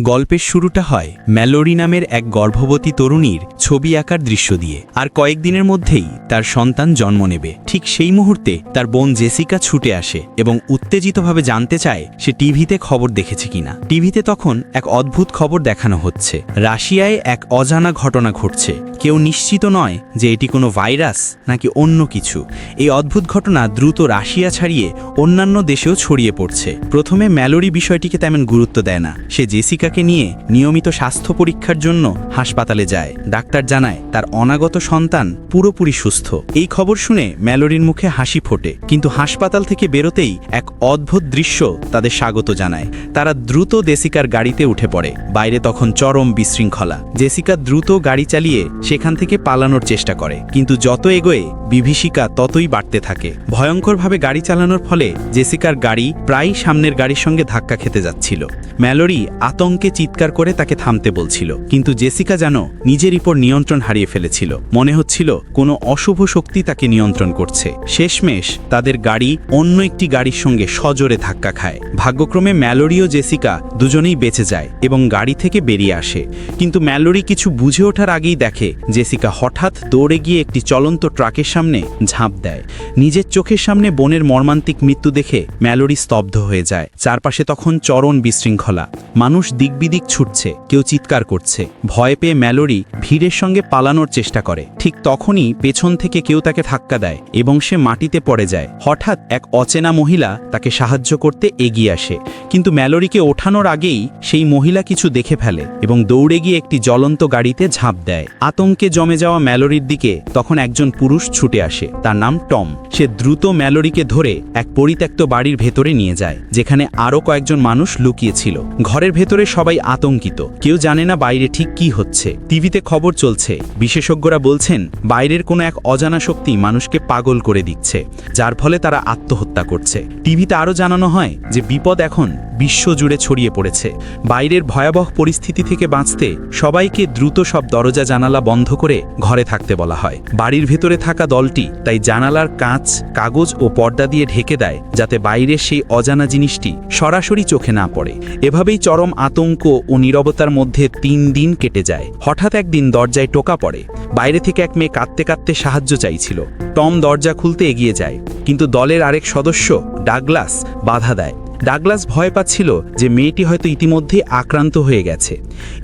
গল্পের শুরুটা হয় ম্যালোরি নামের এক গর্ভবতী তরুণীর ছবি আঁকার দৃশ্য দিয়ে। আর কয়েকদিনের মধ্যেই তার সন্তান জন্ম নেবে। ঠিক সেই মুহূর্তে তার বোন জেসিকা ছুটে আসে এবং উত্তেজিতভাবে জানতে চায় সে টিভিতে খবর দেখেছে কিনা। টিভিতে তখন এক অদ্ভুত খবর দেখানো হচ্ছে। রাশিয়ায় এক অজানা ঘটনা ঘটছে। কেউ নিশ্চিত নয় যে এটি কোনো ভাইরাস নাকি অন্য কিছু। এই অদ্ভুত ঘটনা দ্রুত রাশিয়া ছাড়িয়ে অন্যান্য দেশেও ছড়িয়ে পড়ছে। প্রথমে ম্যালোরি বিষয়টিকে তেমন গুরুত্ব দেয় না। সে জেসিকাকে নিয়ে নিয়মিত স্বাস্থ্য পরীক্ষার জন্য হাসপাতালে যায়। ডাক্তার জানায়, তার অনাগত সন্তান পুরোপুরি সুস্থ। এই খবর শুনে ম্যালোরির মুখে হাসি ফোটে। কিন্তু হাসপাতাল থেকে বেরোতেই এক অদ্ভুত দৃশ্য তাদের স্বাগত জানায়। তারা দ্রুত জেসিকার গাড়িতে উঠে পড়ে। বাইরে তখন চরম বিশৃঙ্খলা। জেসিকা দ্রুত গাড়ি চালিয়ে সেখান থেকে পালানোর চেষ্টা করে। কিন্তু যত এগোয়ে, বিভীষিকা ততই বাড়তে থাকে। ভয়ঙ্করভাবে গাড়ি চালানোর ফলে জেসিকার গাড়ি প্রায় সামনের গাড়ির সঙ্গে ধাক্কা খেতে যাচ্ছিল। ম্যালোরি আতঙ্কে চিৎকার করে তাকে থামতে বলছিল। কিন্তু জেসিকা যেন নিজের উপর নিয়ন্ত্রণ হারিয়ে ফেলেছিল। মনে হচ্ছিল কোনো অশুভ শক্তি তাকে নিয়ন্ত্রণ করছে। শেষমেশ তাদের গাড়ি অন্য একটি গাড়ির সঙ্গে সজোরে ধাক্কা খায়। ভাগ্যক্রমে ম্যালোরি ও জেসিকা দুজনেই বেঁচে যায় এবং গাড়ি থেকে বেরিয়ে আসে। কিন্তু ম্যালোরি কিছু বুঝে ওঠার আগেই দেখে জেসিকা হঠাৎ দৌড়ে গিয়ে একটি চলন্ত ট্রাকের সামনে ঝাঁপ দেয়। নিজের চোখের সামনে বোনের মর্মান্তিক মৃত্যু দেখে ম্যালোরি স্তব্ধ হয়ে যায়। চারপাশে তখন চরণ বিশৃঙ্খলা। মানুষ দিকবিদিক ছুটছে, কেউ চিৎকার করছে, ভয় পেয়ে ম্যালোরি ভিড়ের সঙ্গে পালানোর চেষ্টা করে। ঠিক তখনই পেছন থেকে কেউ তাকে ধাক্কা দেয় এবং সে মাটিতে পড়ে যায়। হঠাৎ এক অচেনা মহিলা তাকে সাহায্য করতে এগিয়ে আসে, কিন্তু ম্যালোরিকে ওঠানোর আগেই সেই মহিলা কিছু দেখে ফেলে এবং দৌড়ে গিয়ে একটি জ্বলন্ত গাড়িতে ঝাঁপ দেয়। আতঙ্কে জমে যাওয়া ম্যালোরির দিকে তখন একজন পুরুষ ছুটে আসে, তার নাম টম। সে দ্রুত ম্যালোরিকে ধরে এক পরিত্যক্ত বাড়ির ভেতরে নিয়ে যায়, যেখানে আরও কয়েকজন মানুষ লুকিয়েছিল ঘরের ভেতরে সবাই আতঙ্কিত। কেউ জানে না বাইরে ঠিক কি হচ্ছে। টিভিতে খবর চলছে, বিশেষজ্ঞরা বলছেন, বাইরের কোনো এক অজানা শক্তি মানুষকে পাগল করে দিচ্ছে, যার ফলে তারা আত্মহত্যা করছে। টিভিতে আরও জানানো হয় যে বিপদ এখন বিশ্বজুড়ে ছড়িয়ে পড়েছে। বাইরের ভয়াবহ পরিস্থিতি থেকে বাঁচতে সবাইকে দ্রুত সব দরজা জানালা বন্ধ করে ঘরে থাকতে বলা হয়। বাড়ির ভেতরে থাকা দলটি তাই জানালার কাঁচ, কাগজ ও পর্দা দিয়ে ঢেকে দেয়, যাতে বাইরের সেই অজানা জিনিসটি সরাসরি চোখে না পড়ে। এভাবেই চরম আতঙ্ক ও নীরবতার মধ্যে তিন দিন কেটে যায়। হঠাৎ একদিন দরজায় টোকা পড়ে। বাইরে থেকে এক মেয়ে কাঁদতে কাঁদতে সাহায্য চাইছিল। টম দরজা খুলতে এগিয়ে যায়, কিন্তু দলের আরেক সদস্য, ডাগলাস, বাধা দেয়। ডাগলাস ভয় পাচ্ছিল যে মেয়েটি হয়তো ইতিমধ্যে আক্রান্ত হয়ে গেছে।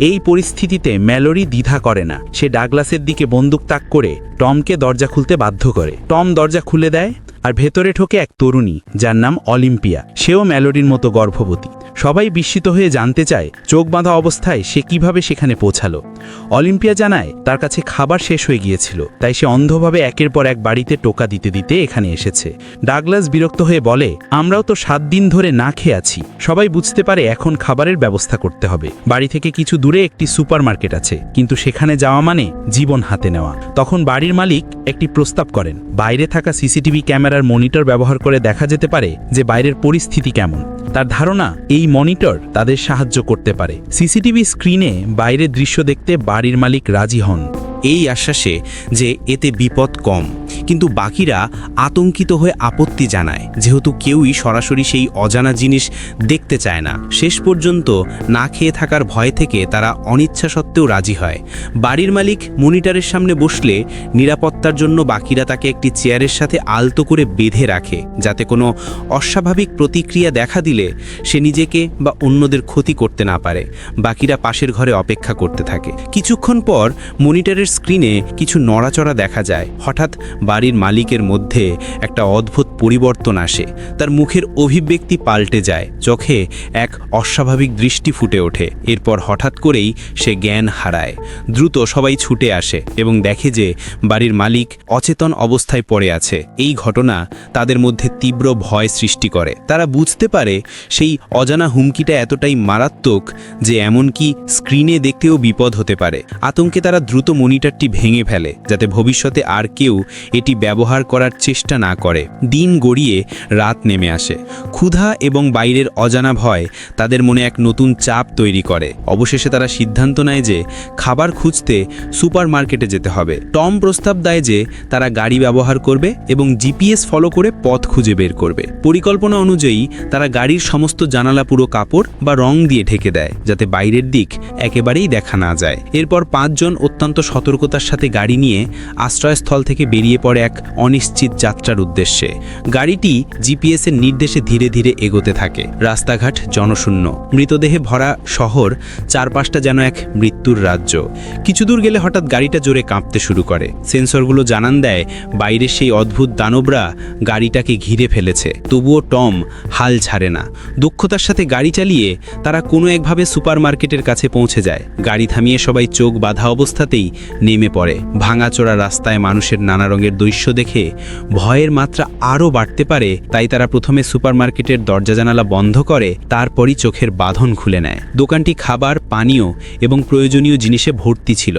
এই পরিস্থিতিতে ম্যালোরি দ্বিধা করে না। সে ডাগলাসের দিকে বন্দুক তাক করে টমকে দরজা খুলতে বাধ্য করে। টম দরজা খুলে দেয় আর ভেতরে ঠোকে এক তরুণী, যার নাম অলিম্পিয়া। সেও ম্যালোরির মতো গর্ভবতী। সবাই বিস্মিত হয়ে জানতে চায় চোখ বাঁধা অবস্থায় সে কীভাবে সেখানে পৌঁছালো। অলিম্পিয়া জানায়, তার কাছে খাবার শেষ হয়ে গিয়েছিল, তাই সে অন্ধভাবে একের পর এক বাড়িতে টোকা দিতে দিতে এখানে এসেছে। ডাগলাস বিরক্ত হয়ে বলে, আমরাও তো সাত দিন ধরে না খেয়ে আছি। সবাই বুঝতে পারে এখন খাবারের ব্যবস্থা করতে হবে। বাড়ি থেকে কিছু দূরে একটি সুপারমার্কেট আছে, কিন্তু সেখানে যাওয়া মানে জীবন হাতে নেওয়া। তখন বাড়ির মালিক একটি প্রস্তাব করেন, বাইরে থাকা সিসিটিভি ক্যামেরার মনিটর ব্যবহার করে দেখা যেতে পারে যে বাইরের পরিস্থিতি কেমন। তার ধারণা, এই মনিটর তাদের সাহায্য করতে পারে। সিসিটিভি স্ক্রিনে বাইরের দৃশ্য দেখতে বাড়ির মালিক রাজি হন। এই আশ্বাসে যে এতে বিপদ কম। কিন্তু বাকিরা আতঙ্কিত হয়ে আপত্তি জানায়। যেহেতু কেউই সরাসরি সেই অজানা জিনিস দেখতে চায় না। শেষ পর্যন্ত না খেয়ে থাকার ভয় থেকে তারা অনিচ্ছা সত্ত্বেও রাজি হয়। বাড়ির মালিক মনিটরের সামনে বসলে নিরাপত্তার জন্য বাকিরা তাকে একটি চেয়ারের সাথে আলতো করে বেঁধে রাখে। যাতে কোনো অস্বাভাবিক প্রতিক্রিয়া দেখা দিলে সে নিজেকে বা অন্যদের ক্ষতি করতে না পারে। বাকিরা পাশের ঘরে অপেক্ষা করতে থাকে। কিছুক্ষণ পর মনিটরের স্ক্রিনে কিছু নড়াচড়া দেখা যায়। হঠাৎ বাড়ির মালিকের মধ্যে একটা অদ্ভুত পরিবর্তন আসে। তার মুখের অভিব্যক্তি পাল্টে যায়, চোখে এক অস্বাভাবিক দৃষ্টি ফুটে ওঠে। এরপর হঠাৎ করেই সে জ্ঞান হারায়। দ্রুত সবাই ছুটে আসে এবং দেখে যে বাড়ির মালিক অচেতন অবস্থায় পড়ে আছে। এই ঘটনা তাদের মধ্যে তীব্র ভয় সৃষ্টি করে। তারা বুঝতে পারে সেই অজানা হুমকিটা এতটাই মারাত্মক যে এমনকি স্ক্রিনে দেখতেও বিপদ হতে পারে। আতঙ্কে তারা দ্রুত মনিটর কাউন্টারটি ভেঙে ফেলে, যাতে ভবিষ্যতে আর কেউ এটি ব্যবহার করার চেষ্টা না করে। দিন গড়িয়ে রাত নেমে আসে। ক্ষুধা এবং বাইরের অজানা ভয় তাদের মনে এক নতুন চাপ তৈরি করে। অবশেষে তারা সিদ্ধান্ত নেয় যে খাবার খুঁজতে সুপার মার্কেটে যেতে হবে। টম প্রস্তাব দেয় যে তারা গাড়ি ব্যবহার করবে এবং জিপিএস ফলো করে পথ খুঁজে বের করবে। পরিকল্পনা অনুযায়ী তারা গাড়ির সমস্ত জানালা পুরো কাপড় বা রং দিয়ে ঢেকে দেয়, যাতে বাইরের দিক একেবারেই দেখা না যায়। এরপর পাঁচজন অত্যন্ত সতর্কতার সাথে গাড়ি নিয়ে আশ্রয়স্থল থেকে বেরিয়ে পড়ে। এক অনিশ্চিত যাত্রার উদ্দেশ্যে। গাড়িটি জিপিএস এর নির্দেশে ধীরে ধীরে এগোতে থাকে। রাস্তাঘাট জনশূন্য। মৃতদেহে ভরা শহর চারপাশটা যেন এক মৃত্যুর রাজ্য। কিছু দূর গেলে হঠাৎ গাড়িটা জোরে কাঁপতে শুরু করে। সেন্সরগুলো জানান দেয়, বাইরের সেই অদ্ভুত দানবরা গাড়িটাকে ঘিরে ফেলেছে। তবুও টম হাল ছাড়ে না। দক্ষতার সাথে গাড়ি চালিয়ে তারা কোনো একভাবে সুপারমার্কেটের কাছে পৌঁছে যায়। গাড়ি থামিয়ে সবাই চোখ বাঁধা অবস্থাতেই নেমে পড়ে। ভাঙাচোরা রাস্তায় মানুষের নানা রঙের দৃশ্য দেখে ভয়ের মাত্রা আরও বাড়তে পারে, তাই তারা প্রথমে সুপারমার্কেটের দরজা জানালা বন্ধ করে, তারপরই চোখের বাঁধন খুলে নেয়। দোকানটি খাবার, পানীয় এবং প্রয়োজনীয় জিনিসে ভর্তি ছিল।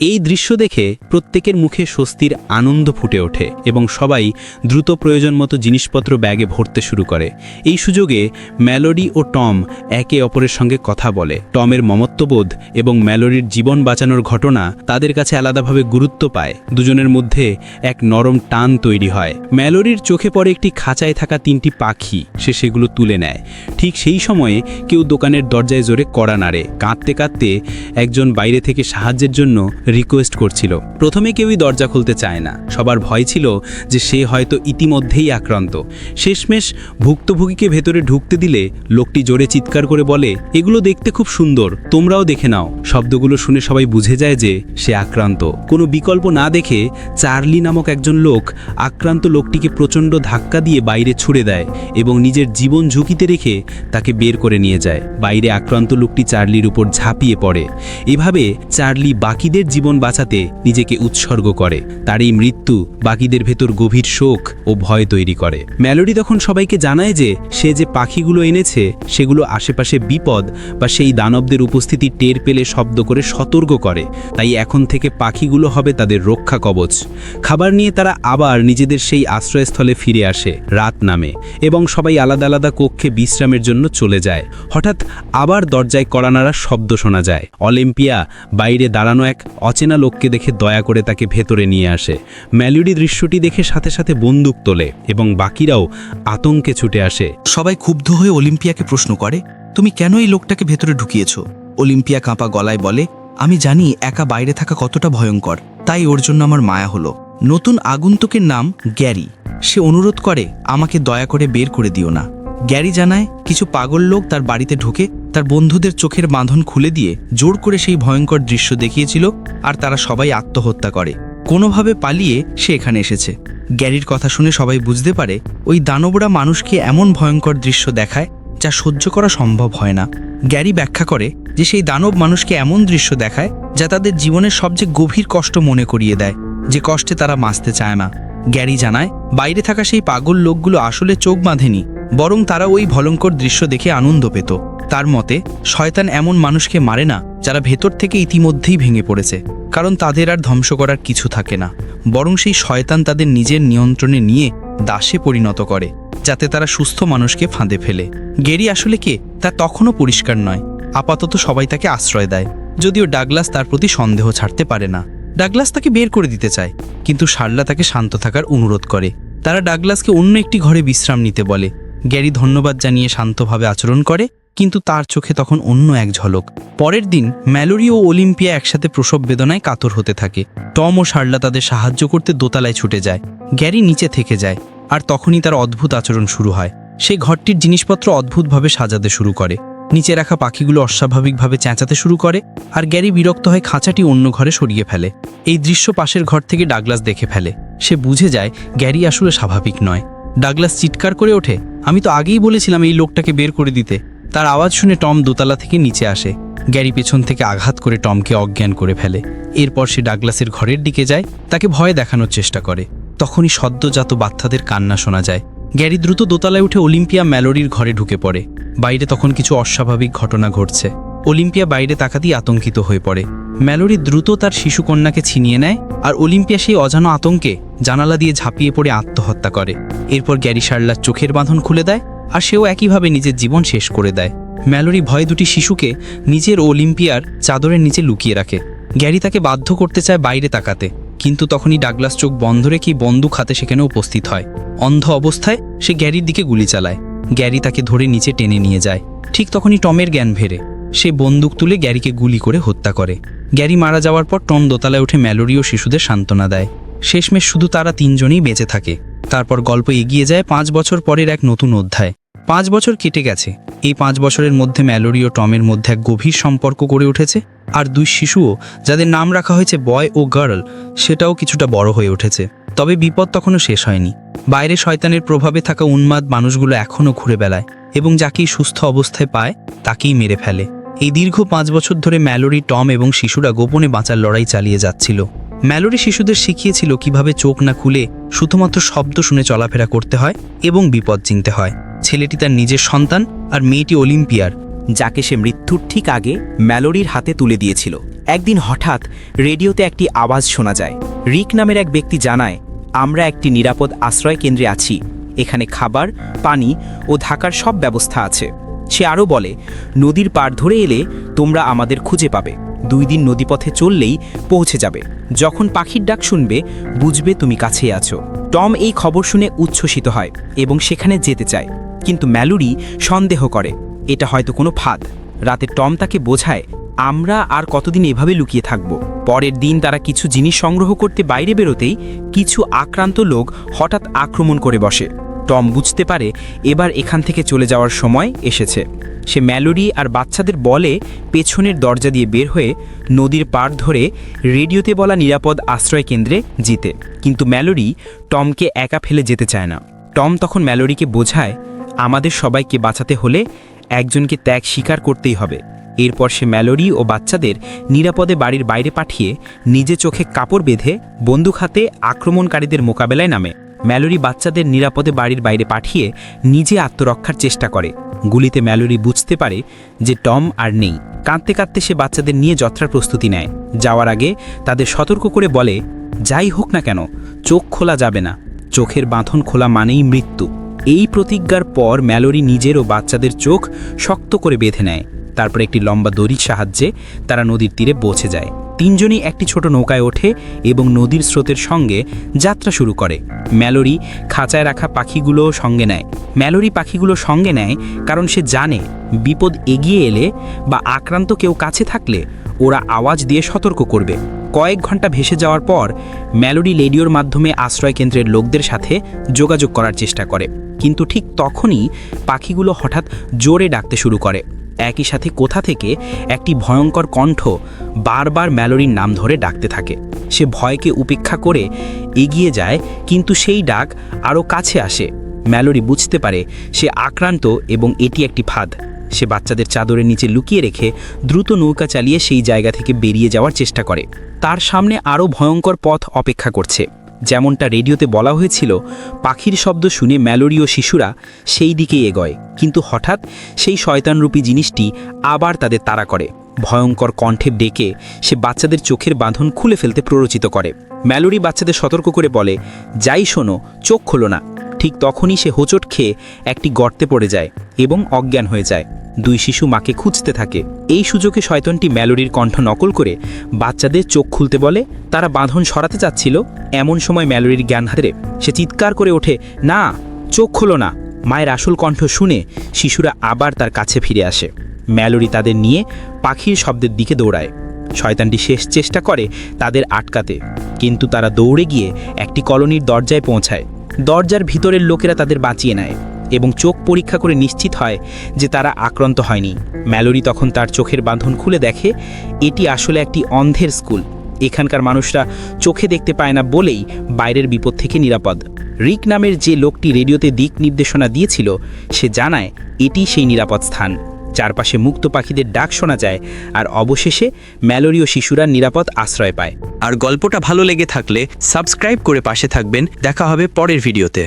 এই দৃশ্য দেখে প্রত্যেকের মুখে স্বস্তির আনন্দ ফুটে ওঠে এবং সবাই দ্রুত প্রয়োজন মতো জিনিসপত্র ব্যাগে ভরতে শুরু করে। এই সুযোগে ম্যালোডি ও টম একে অপরের সঙ্গে কথা বলে। টমের মমত্ববোধ এবং ম্যালোডির জীবন বাঁচানোর ঘটনা তাদের কাছে আলাদাভাবে গুরুত্ব পায়। দুজনের মধ্যে এক নরম টান তৈরি হয়। ম্যালোরির চোখে পড়ে একটি খাঁচায় থাকা তিনটি পাখি, সে সেগুলো তুলে নেয়। ঠিক সেই সময়ে কেউ দোকানের দরজায় জোরে কড়া নাড়ে। কাঁদতে কাঁদতে একজন বাইরে থেকে সাহায্যের জন্য রিকোয়েস্ট করছিল। প্রথমে কেউই দরজা খুলতে চায় না। সবার ভয় ছিল যে সে হয়তো ইতিমধ্যেই আক্রান্ত। শেষমেশ ভুক্তভোগীকে ভেতরে ঢুকতে দিলে লোকটি জোরে চিৎকার করে বলে, এগুলো দেখতে খুব সুন্দর, তোমরাও দেখে নাও। শব্দগুলো শুনে সবাই বুঝে যায় যে সে আক্রান্ত। কোনো বিকল্প না দেখে চার্লি নামক একজন লোক আক্রান্ত লোকটিকে প্রচণ্ড ধাক্কা দিয়ে বাইরে ছুড়ে দেয় এবং নিজের জীবন ঝুঁকিতে রেখে তাকে বের করে নিয়ে যায়। বাইরে আক্রান্ত লোকটি চার্লির উপর ঝাঁপিয়ে পড়ে। এভাবে চার্লি বাকিদের জীবন বাঁচাতে নিজেকে উৎসর্গ করে। তার এই মৃত্যু বাকিদের ভেতর গভীর শোক ও ভয় তৈরি করে। ম্যালোডি তখন সবাইকে জানায় যে সে যে পাখিগুলো এনেছে, সেগুলো আশেপাশে বিপদ বা সেই দানবদের উপস্থিতি টের পেলে শব্দ করে সতর্ক করে। তাই এখন থেকে পাখিগুলো হবে তাদের রক্ষা কবচ। খাবার নিয়ে তারা আবার নিজেদের সেই আশ্রয়স্থলে ফিরে আসে, রাত নামে, এবং সবাই আলাদা আলাদা কক্ষে বিশ্রামের জন্য চলে যায়। হঠাৎ আবার দরজায় কড়ানাড়া শব্দ শোনা যায়। অলিম্পিয়া বাইরে দাঁড়ানো এক অচেনা লোককে দেখে দয়া করে তাকে ভেতরে নিয়ে আসে। ম্যালোডি দৃশ্যটি দেখে সাথে সাথে বন্দুক তোলে, এবং বাকিরাও আতঙ্কে ছুটে আসে। সবাই ক্ষুব্ধ হয়ে অলিম্পিয়াকে প্রশ্ন করে, তুমি কেন এই লোকটাকে ভেতরে ঢুকিয়েছ? অলিম্পিয়া কাঁপা গলায় বলে, আমি জানি একা বাইরে থাকা কতটা ভয়ঙ্কর, তাই ওর জন্য আমার মায়া হলো। নতুন আগন্তুকের নাম গ্যারি। সে অনুরোধ করে, আমাকে দয়া করে বের করে দিও না। গ্যারি জানায়, কিছু পাগল লোক তার বাড়িতে ঢুকে তার বন্ধুদের চোখের বাঁধন খুলে দিয়ে জোর করে সেই ভয়ঙ্কর দৃশ্য দেখিয়েছিল আর তারা সবাই আত্মহত্যা করে। কোনোভাবে পালিয়ে সে এখানে এসেছে। গ্যারির কথা শুনে সবাই বুঝতে পারে, ওই দানবরা মানুষকে এমন ভয়ঙ্কর দৃশ্য দেখায় যা সহ্য করা সম্ভব হয় না। গ্যারি ব্যাখ্যা করে যে সেই দানব মানুষকে এমন দৃশ্য দেখায় যা তাদের জীবনের সবচেয়ে গভীর কষ্ট মনে করিয়ে দেয়। যে কষ্টে তারা বাঁচতে চায় না। গ্যারি জানায়, বাইরে থাকা সেই পাগল লোকগুলো আসলে চোখ বাঁধেনি, বরং তারা ওই ভয়ঙ্কর দৃশ্য দেখে আনন্দ পেত। তার মতে, শয়তান এমন মানুষকে মারে না, যারা ভেতর থেকে ইতিমধ্যেই ভেঙে পড়েছে, কারণ তাদের আর ধ্বংস করার কিছু থাকে না। বরং সেই শয়তান তাদের নিজের নিয়ন্ত্রণে নিয়ে দাসে পরিণত করে, যাতে তারা সুস্থ মানুষকে ফাঁদে ফেলে। গেরি আসলে কে? তা তখনও পরিষ্কার নয়। আপাতত সবাই তাকে আশ্রয় দেয়, যদিও ডাগলাস তার প্রতি সন্দেহ ছাড়তে পারে না। ডাগলাস তাকে বের করে দিতে চায়, কিন্তু শার্লা তাকে শান্ত থাকার অনুরোধ করে। তারা ডাগলাসকে অন্য একটি ঘরে বিশ্রাম নিতে বলে। গ্যারি ধন্যবাদ জানিয়ে শান্তভাবে আচরণ করে, কিন্তু তার চোখে তখন অন্য এক ঝলক। পরের দিন, ম্যালোরি ও অলিম্পিয়া একসাথে প্রসব বেদনায় কাতর হতে থাকে। টম ও শার্লা তাদের সাহায্য করতে দোতলায় ছুটে যায়। গ্যারি নিচে থেকে যায়, আর তখনই তার অদ্ভুত আচরণ শুরু হয়। সে ঘরটির জিনিসপত্র অদ্ভুতভাবে সাজাতে শুরু করে। নিচে রাখা পাখিগুলো অস্বাভাবিকভাবে চেঁচাতে শুরু করে, আর গ্যারি বিরক্ত হয়ে খাঁচাটি অন্য ঘরে সরিয়ে ফেলে। এই দৃশ্য পাশের ঘর থেকে ডাগলাস দেখে ফেলে। সে বুঝে যায়, গ্যারি আসলে স্বাভাবিক নয়। ডাগলাস চিৎকার করে ওঠে, আমি তো আগেই বলেছিলাম এই লোকটাকে বের করে দিতে। তার আওয়াজ শুনে টম দোতলা থেকে নিচে আসে। গ্যারি পেছন থেকে আঘাত করে টমকে অজ্ঞান করে ফেলে। এরপর সে ডাগলাসের ঘরের দিকে যায়, তাকে ভয় দেখানোর চেষ্টা করে। তখনই সদ্যজাত বাচ্চাদের কান্না শোনা যায়। গ্যারি দ্রুত দোতলায় উঠে অলিম্পিয়া ম্যালোরির ঘরে ঢুকে পড়ে। বাইরে তখন কিছু অস্বাভাবিক ঘটনা ঘটছে। অলিম্পিয়া বাইরে তাকাতেই আতঙ্কিত হয়ে পড়ে। ম্যালোরি দ্রুত তার শিশুকন্যাকে ছিনিয়ে নেয় আর অলিম্পিয়া সেই অজানা আতঙ্কে জানালা দিয়ে ঝাঁপিয়ে পড়ে আত্মহত্যা করে। এরপর গ্যারি শার্লার চোখের বাঁধন খুলে দেয় আর সেও একইভাবে নিজের জীবন শেষ করে দেয়। ম্যালোরি ভয়ে দুটি শিশুকে নিজের অলিম্পিয়ার চাদরের নিচে লুকিয়ে রাখে। গ্যারি তাকে বাধ্য করতে চায় বাইরে তাকাতে। কিন্তু তখনই ডাগলাস চোখ বন্ধ রেখেই বন্দুক হাতে সেখানে উপস্থিত হয়। অন্ধ অবস্থায় সে গ্যারির দিকে গুলি চালায়। গ্যারি তাকে ধরে নিচে টেনে নিয়ে যায়। ঠিক তখনই টমের জ্ঞান ভেরে সে বন্দুক তুলে গ্যারিকে গুলি করে হত্যা করে। গ্যারি মারা যাওয়ার পর টম দোতলায় উঠে ম্যালোরি ও শিশুদের সান্ত্বনা দেয়। শেষমেশ শুধু তারা তিনজনেই বেঁচে থাকে। তারপর গল্প এগিয়ে যায় পাঁচ বছর পরের এক নতুন অধ্যায়। পাঁচ বছর কেটে গেছে। এই পাঁচ বছরের মধ্যে ম্যালোরি ও টমের মধ্যে এক গভীর সম্পর্ক গড়ে উঠেছে আর দুই শিশুও, যাদের নাম রাখা হয়েছে বয় ও গার্ল, সেটাও কিছুটা বড় হয়ে উঠেছে। তবে বিপদ তখনও শেষ হয়নি। বাইরে শয়তানের প্রভাবে থাকা উন্মাদ মানুষগুলো এখনও ঘুরে বেড়ায় এবং যাকেই সুস্থ অবস্থায় পায়, তাকেই মেরে ফেলে। এই দীর্ঘ পাঁচ বছর ধরে ম্যালোরি, টম এবং শিশুরা গোপনে বাঁচার লড়াই চালিয়ে যাচ্ছিল। ম্যালোরি শিশুদের শিখিয়েছিল কীভাবে চোখ না খুলে শুধুমাত্র শব্দ শুনে চলাফেরা করতে হয় এবং বিপদ চিনতে হয়। ছেলেটি তার নিজের সন্তান আর মেয়েটি অলিম্পিয়ার, যাকে সে মৃত্যুর ঠিক আগে ম্যালোরির হাতে তুলে দিয়েছিল। একদিন হঠাৎ রেডিওতে একটি আওয়াজ শোনা যায়। রিক নামের এক ব্যক্তি জানায়, আমরা একটি নিরাপদ আশ্রয় কেন্দ্রে আছি। এখানে খাবার, পানি ও থাকার সব ব্যবস্থা আছে। সে আরও বলে, নদীর পার ধরে এলে তোমরা আমাদের খুঁজে পাবে। দুই দিন নদীপথে চললেই পৌঁছে যাবে। যখন পাখির ডাক শুনবে, বুঝবে তুমি কাছেই আছো। টম এই খবর শুনে উচ্ছ্বসিত হয় এবং সেখানে যেতে চায়। কিন্তু ম্যালুরি সন্দেহ করে, এটা হয়তো কোনো ফাঁদ। রাতে টম তাকে বোঝায়, আমরা আর কতদিন এভাবে লুকিয়ে থাকব? পরের দিন তারা কিছু জিনিস সংগ্রহ করতে বাইরে বেরোতেই কিছু আক্রান্ত লোক হঠাৎ আক্রমণ করে বসে। টম বুঝতে পারে এবার এখান থেকে চলে যাওয়ার সময় এসেছে। সে ম্যালোরি আর বাচ্চাদের বলে পেছনের দরজা দিয়ে বের হয়ে নদীর পার ধরে রেডিওতে বলা নিরাপদ আশ্রয় কেন্দ্রে জিতে। কিন্তু ম্যালোরি টমকে একা ফেলে যেতে চায় না। টম তখন ম্যালোরিকে বোঝায়, আমাদের সবাইকে বাঁচাতে হলে একজনকে ত্যাগ স্বীকার করতেই হবে। এরপর সে ম্যালোরি ও বাচ্চাদের নিরাপদে বাড়ির বাইরে পাঠিয়ে নিজে চোখে কাপড় বেঁধে বন্দুক হাতে আক্রমণকারীদের মোকাবেলায় নামে। ম্যালোরি বাচ্চাদের নিরাপদে বাড়ির বাইরে পাঠিয়ে নিজে আত্মরক্ষার চেষ্টা করে। গুলিতে ম্যালোরি বুঝতে পারে যে টম আর নেই। কাঁদতে কাঁদতে সে বাচ্চাদের নিয়ে যাত্রার প্রস্তুতি নেয়। যাওয়ার আগে তাদের সতর্ক করে বলে, যাই হোক না কেন, চোখ খোলা যাবে না। চোখের বাঁধন খোলা মানেই মৃত্যু। এই প্রতিজ্ঞার পর ম্যালোরি নিজের ও বাচ্চাদের চোখ শক্ত করে বেঁধে নেয়। তারপর একটি লম্বা দড়ির সাহায্যে তারা নদীর তীরে পৌঁছে যায়। তিনজনই একটি ছোট নৌকায় ওঠে এবং নদীর স্রোতের সঙ্গে যাত্রা শুরু করে। ম্যালোরি খাঁচায় রাখা পাখিগুলো সঙ্গে নেয়। ম্যালোরি পাখিগুলো সঙ্গে নেয় কারণ সে জানে বিপদ এগিয়ে এলে বা আক্রান্ত কেউ কাছে থাকলে ওরা আওয়াজ দিয়ে সতর্ক করবে। কয়েক ঘণ্টা ভেসে যাওয়ার পর ম্যালোডি রেডিওর মাধ্যমে আশ্রয় কেন্দ্রের লোকদের সাথে যোগাযোগ করার চেষ্টা করে। কিন্তু ঠিক তখনই পাখিগুলো হঠাৎ জোরে ডাকতে শুরু করে। একই সাথে কোথা থেকে একটি ভয়ঙ্কর কণ্ঠ বারবার ম্যালোরির নাম ধরে ডাকতে থাকে। সে ভয়কে উপেক্ষা করে এগিয়ে যায়, কিন্তু সেই ডাক আরও কাছে আসে। ম্যালোরি বুঝতে পারে সে আক্রান্ত এবং এটি একটি ফাঁদ। সে বাচ্চাদের চাদরের নিচে লুকিয়ে রেখে দ্রুত নৌকা চালিয়ে সেই জায়গা থেকে বেরিয়ে যাওয়ার চেষ্টা করে। তার সামনে আরও ভয়ঙ্কর পথ অপেক্ষা করছে। যেমনটা রেডিওতে বলা হয়েছিল, পাখির শব্দ শুনে ম্যালোরীয় শিশুরা সেই দিকেই এগোয়। কিন্তু হঠাৎ সেই শয়তানরূপী জিনিসটি আবার তাদের তাড়া করে। ভয়ঙ্কর কণ্ঠে ডেকে সে বাচ্চাদের চোখের বাঁধন খুলে ফেলতে প্ররোচিত করে। ম্যালোরি বাচ্চাদের সতর্ক করে বলে, যাই শোনো, চোখ খোলো না। ঠিক তখনই সে হোঁচট খেয়ে একটি গর্তে পড়ে যায় এবং অজ্ঞান হয়ে যায়। দুই শিশু মাকে খুঁজতে থাকে। এই সুযোগে শয়তনটি ম্যালোরির কণ্ঠ নকল করে বাচ্চাদের চোখ খুলতে বলে, তারা বাঁধন সরাতে চাচ্ছিল। এমন সময় ম্যালোরির জ্ঞান হাতে সে চিৎকার করে ওঠে, না, চোখ খোলো না। মায়ের আসল কণ্ঠ শুনে শিশুরা আবার তার কাছে ফিরে আসে। ম্যালোরি তাদের নিয়ে পাখির শব্দের দিকে দৌড়ায়। শয়তানটি শেষ চেষ্টা করে তাদের আটকাতে, কিন্তু তারা দৌড়ে গিয়ে একটি কলোনির দরজায় পৌঁছায়। দরজার ভিতরের লোকেরা তাদের বাঁচিয়ে নেয়। এবং চোখ পরীক্ষা করে নিশ্চিত হয় যে তারা আক্রান্ত হয়নি। ম্যালোরি তখন তার চোখের বাঁধন খুলে দেখে, এটি আসলে একটি অন্ধের স্কুল। এখানকার মানুষরা চোখে দেখতে পায় না বলেই বাইরের বিপদ থেকে নিরাপদ। রিক নামের যে লোকটি রেডিওতে দিক নির্দেশনা দিয়েছিল, সে জানায়, এটি সেই নিরাপদ স্থান। চারপাশে মুক্ত পাখিদের ডাক শোনা যায় আর অবশেষে ম্যালোরি ও শিশুরা নিরাপদ আশ্রয় পায়। আর গল্পটা ভালো লেগে থাকলে সাবস্ক্রাইব করে পাশে থাকবেন। দেখা হবে পরের ভিডিওতে।